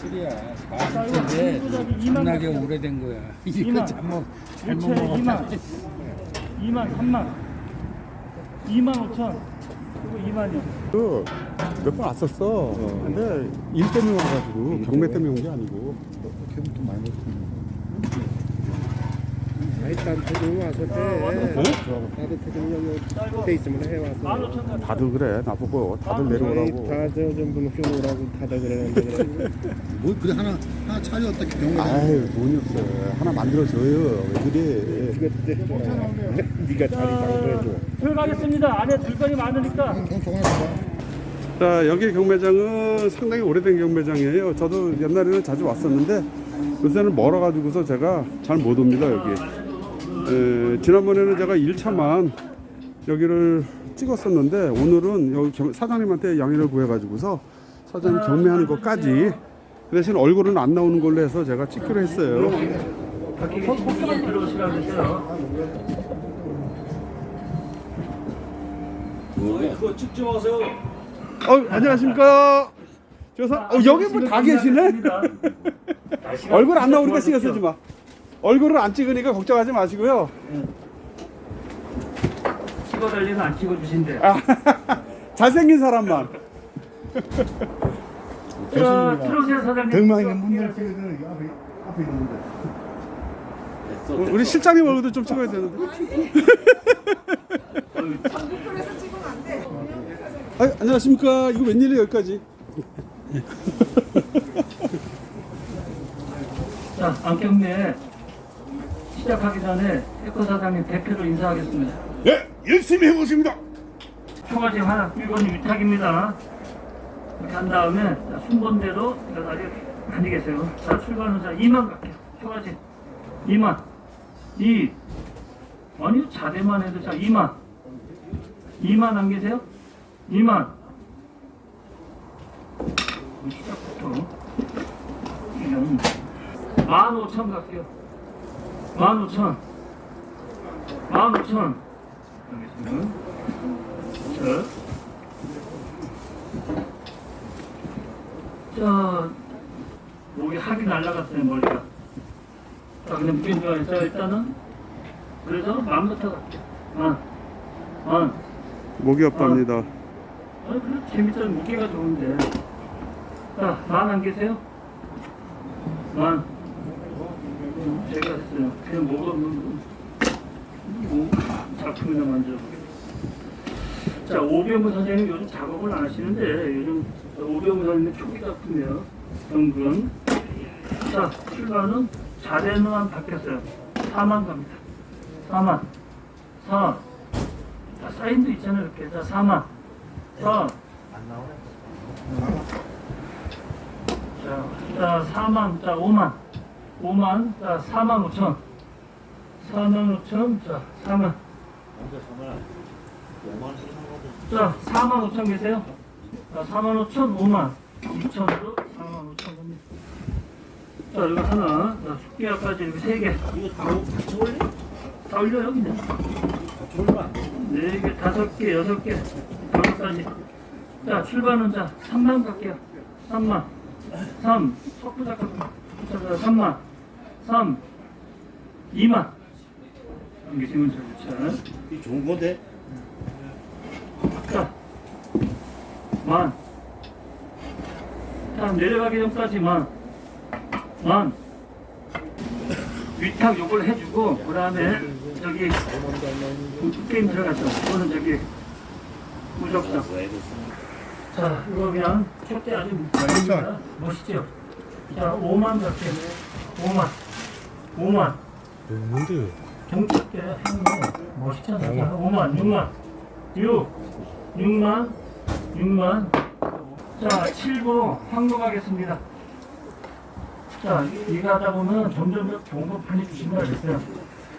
술이야. 40대인데 존나게 오래된 거야. 이거 이만. 잘못 잘못 일체 먹었다. 2만 2만 3만 2만 5천 그리고 2만이요 몇번 왔었어. 근데 일 때문에 와가지고 경매 때문에 온 게 아니고. 걔도 많이 먹었어. 일단 태국 와서 때 나도 태국 여기 돼 있으면 해 와서 15,000원 다들 그래 나보고 다들 내려오라고. 다저 정도는 키우라고 다들 그러는데 그래. 뭐 그래 하나 하나 차려 어떻게 경매 아유 돈이 없어. 하나 만들어줘요. 왜 그래? 네가 자리 장소해 줘 들어가겠습니다 안에 물건이 많으니까 형 정하나 봐. 자 여기 경매장은 상당히 오래된 경매장이에요. 저도 옛날에는 자주 왔었는데 요새는 멀어가지고서 제가 잘 못 옵니다 여기. 에, 지난번에는 제가 1차만 여기를 찍었었는데 오늘은 여기 경- 사장님한테 양해를 구해가지고서 사장님 경매하는 것까지 그 대신 얼굴은 안 나오는 걸로 해서 제가 찍기로 했어요. 분이 들어오시라고 그랬어요 어 안녕하십니까. 저 사, 어, 여기 뭐다 계시네. 얼굴 안 나오니까 신경 쓰지 마. 얼굴을 안 찍으니까 걱정하지 마시고요. 찍어달리면 안 찍어주신대 아, 잘생긴 사람만. 자 트로세 사장님 찍어서 여기 앞에 앞에 있는데. 우리 실장님 얼굴도 좀 찍어야 되는데. 아, 안녕하십니까. 이거 웬일이에요 여기까지. 자 안경매 시작하기 전에 에코 사장님 대표로 인사하겠습니다. 네 열심히 해보십니다. 초가지 하나 이건 위탁입니다. 이렇게 한 다음에 자, 순번대로 여기다 아직 계세요. 자 출발은 자 2만 갈게요. 초가지 2만 2 아니 자대만 해도 자 2만. 2만 안 계세요? 2만. 시작부터. 이건 15,000 갈게요 15,000 15,000 알겠습니다 자, 자, 목이 합이 날라갔어요, 머리가. 자, 근데 무게인 줄 알았어요, 일단은. 그래서 만부터 갈게요. 만, 만. 목이 없답니다. 아니, 그래, 재밌잖아, 무게가 좋은데. 자, 만 안 계세요? 만. 음, 제가 했어요. 그냥 목을, 뭐, 뭐, 작품이나 만들어보겠습니다. 자, 오병무 선생님 요즘 작업을 안 하시는데 요즘 오병무 선생님 초기 작품이에요. 정근. 자, 출발은 자대만 바뀌었어요. 4만 갑니다. 4만. 4. 자, 사인도 있잖아요, 이렇게. 자, 4만. 4. 자, 자, 4만. 자, 5만. 5만. 자, 4만 5천. 4만 5천. 자, 4만. 자, 4만 5천 계세요? 자, 4만 5천, 5만. 2천으로 4만 5천 겁니다. 자, 이거 하나. 자, 숙계약까지 이렇게 세 개. 이거 다, 같이 올려? 다 올려요, 그냥. 같이 올려? 네 개, 다섯 개, 여섯 개, 다섯 가지. 자, 출발은 자, 3만 갈게요. 3만. 3. 속부 잠깐만. 자, 자, 3만. 3. 2만. 이게. 이 좋은 건데 자, 만. 자, 내려가기 전까지 만. 만. 위탁 요걸 해주고, 그 다음에, 저기, 그 게임 들어갔죠. 그거는 저기, 무적사. 자, 이거 그냥, 촛대 아주. 멋있죠? 자, 5만 갈게요. 5만. 5만. 뭔데? 경찰대 행로 멋있잖아. 자, 5만, 6만, 6, 6만, 6만. 자, 7부 항로 가겠습니다. 자, 이거 하다 보면 점점 더 좋은 거 많이 주신다 그랬어요.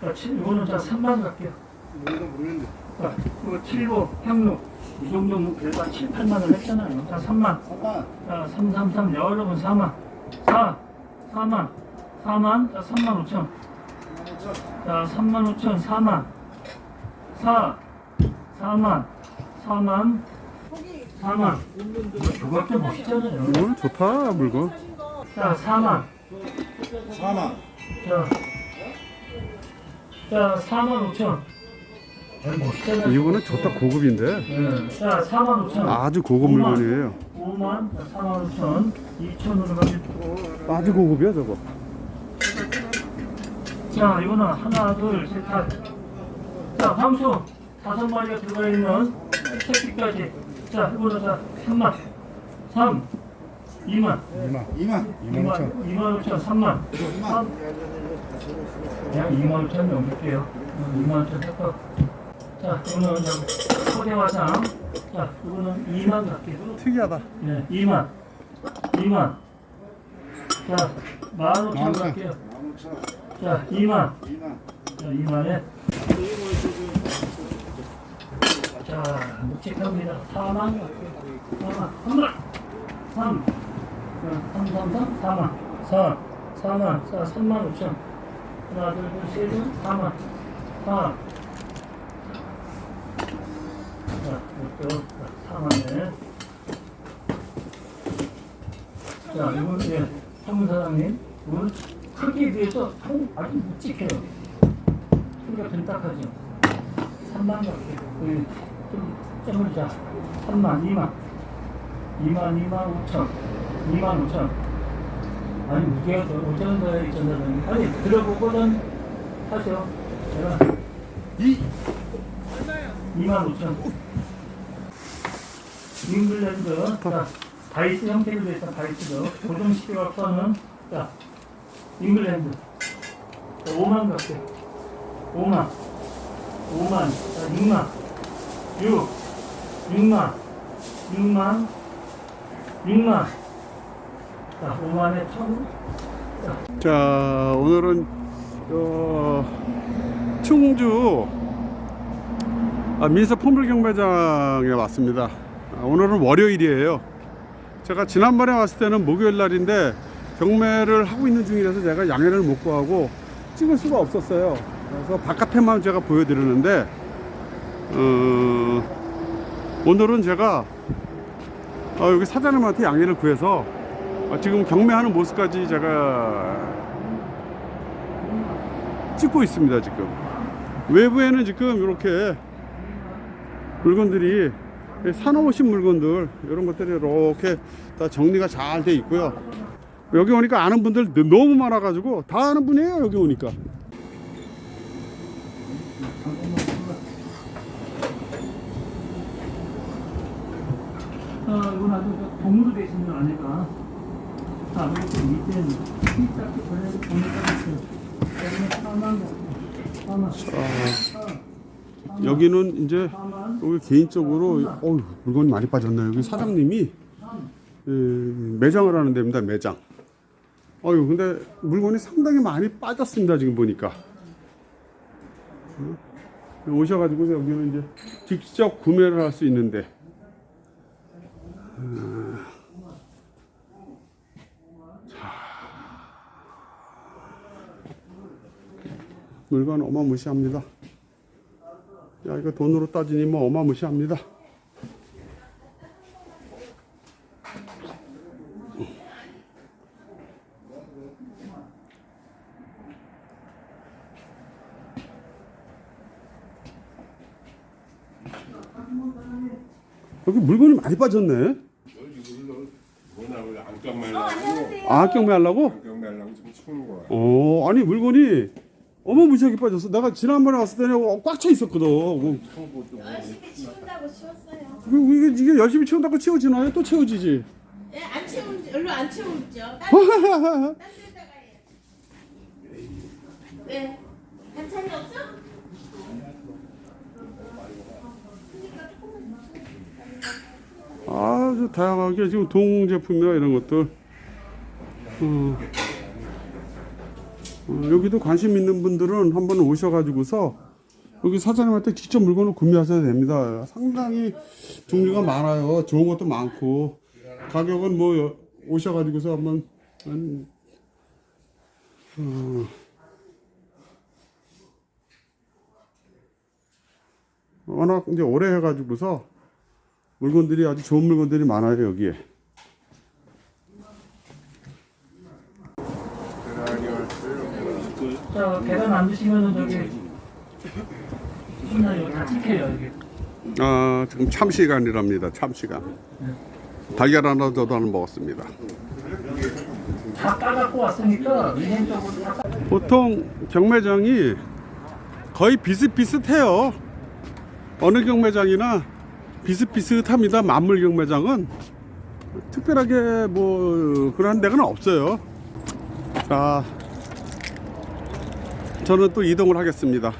자, 7, 이거는 자, 3만 갈게요. 자, 이거 7부 향로. 이 정도면 그래도 한 7, 8만 원 했잖아요. 자, 3만. 자, 3, 3, 3, 여러분 4만. 4, 4만. 4만. 자, 3만 5천. 자, 3만 5천, 4만. 4, 4만, 4만, 4만. 저밖에 멋있잖아요. 오늘 좋다 물건. 자, 4만. 4만. 자, 자, 4만 5천. 멋있잖아요. 이거는 좋다 고급인데. 예. 자, 4만 5천. 아주 고급 물건이에요. 5만, 4만 5천, 2천으로 가지고. 아주 고급이야 저거. 자, 이거는 하나, 둘, 셋, 다. 자, 황수 다섯 마리가 들어가 있는 새끼까지. 자, 이거는 자, 3만, 3, 2만, 2만. 2만. 2만, 2만 5천, 3만, 3. 그냥 2만 5천 넘길게요. 2만 5천 할까? 자, 이거는 그냥 소대화상. 자, 이거는 2만 갈게요. 특이하다. 네, 2만, 2만. 자, 15,000 갈게요. 자, 2만. 2만. 자, 2만에. 자, 묵직합니다. 4만 갈게요. 4만. 3만. 3. 자, 3, 3, 3, 4만. 4. 4만. 자, 3만 5천. 하나, 둘, 셋, 넷, 4만. 4. 자, 이렇게 4만에. 자, 이건 예, 사장님, 오늘 크기에 비해서 통 아주 묵직해요. 소리가 빈딱하죠. 3만 갈게요. 우리 좀 ጨ물자. 3만, 2만, 2만, 2만 5천, 2만 5천. 아니 무게가 더 5천 원 더해 있잖아요. 아니 들어보고는 하죠. 제가 2, 2만 5천. 잉글랜드 자, 바이스 되어 있던 바이스도 고정시켜가 써는 자 잉글랜드. 자, 5만 갈게 5만. 5만. 자 6만. 6 6만. 6만. 6만. 자 5만에 1000자 오늘은 어, 충주 아, 민서 폼블 경매장에 왔습니다. 아, 오늘은 월요일이에요. 제가 지난번에 왔을 때는 목요일 날인데 경매를 하고 있는 중이라서 제가 양해를 못 구하고 찍을 수가 없었어요. 그래서 바깥에만 제가 보여드리는데 어, 오늘은 제가 어, 여기 사장님한테 양해를 구해서 어, 지금 경매하는 모습까지 제가 찍고 있습니다 지금 외부에는 지금 이렇게 물건들이 사놓으신 물건들 이런 것들이 이렇게 다 정리가 잘 돼 있고요 여기 오니까 아는 분들 너무 많아 가지고 다 아는 분이에요 여기 오니까 아, 이건 아주 동으로 되어 있는. 자, 그리고 밑에는 흰딱지 걸려서 동물딱지. 여기는 이제. 여기 개인적으로 어우, 물건이 많이 빠졌네요 여기 사장님이 예, 매장을 하는 데입니다 매장 어유 근데 물건이 상당히 많이 빠졌습니다 지금 보니까. 어? 오셔가지고 여기는 이제 직접 구매를 할 수 있는데. 어, 자. 물건 어마무시합니다. 야 이거 돈으로 따지니 뭐 어마무시합니다 여기 물건이 많이 빠졌네 안경 아 경매 하려고? 안경 말라고 좀 추운 거야. 어 아니 물건이 어마무시하게 빠졌어 내가 지난번에 왔을 때는 꽉 차 있었거든 어, 열심히 치운다고 치웠어요. 이게, 이게, 이게 열심히 치운다고 치워지나요? 또 치워지지 예, 안 치우면 별로 안 치우죠. 딴 데다가 해. 왜? 반찬이 없어? 아주 다양하게 지금 동 제품이나 이런 것들. 어. 어, 여기도 관심 있는 분들은 한번 오셔가지고서 여기 사장님한테 직접 물건을 구매하셔야 됩니다. 상당히 종류가 많아요. 좋은 것도 많고 가격은 뭐 여- 오셔가지고서 한번 한, 어, 워낙 이제 오래 해가지고서 물건들이 아주 좋은 물건들이 많아요 여기에. 자 계란 안 드시면은 저기 신나 여기 다 찍혀요 여기. 아 지금 참 시간이랍니다. 참 시간. 달걀 하나 저도 하나 먹었습니다. 다 까갖고 왔으니까 위생적으로 다 까- 보통 경매장이 거의 비슷비슷해요. 어느 경매장이나 비슷비슷합니다. 만물 경매장은 특별하게 뭐 그런 데는 없어요. 자, 저는 또 이동을 하겠습니다.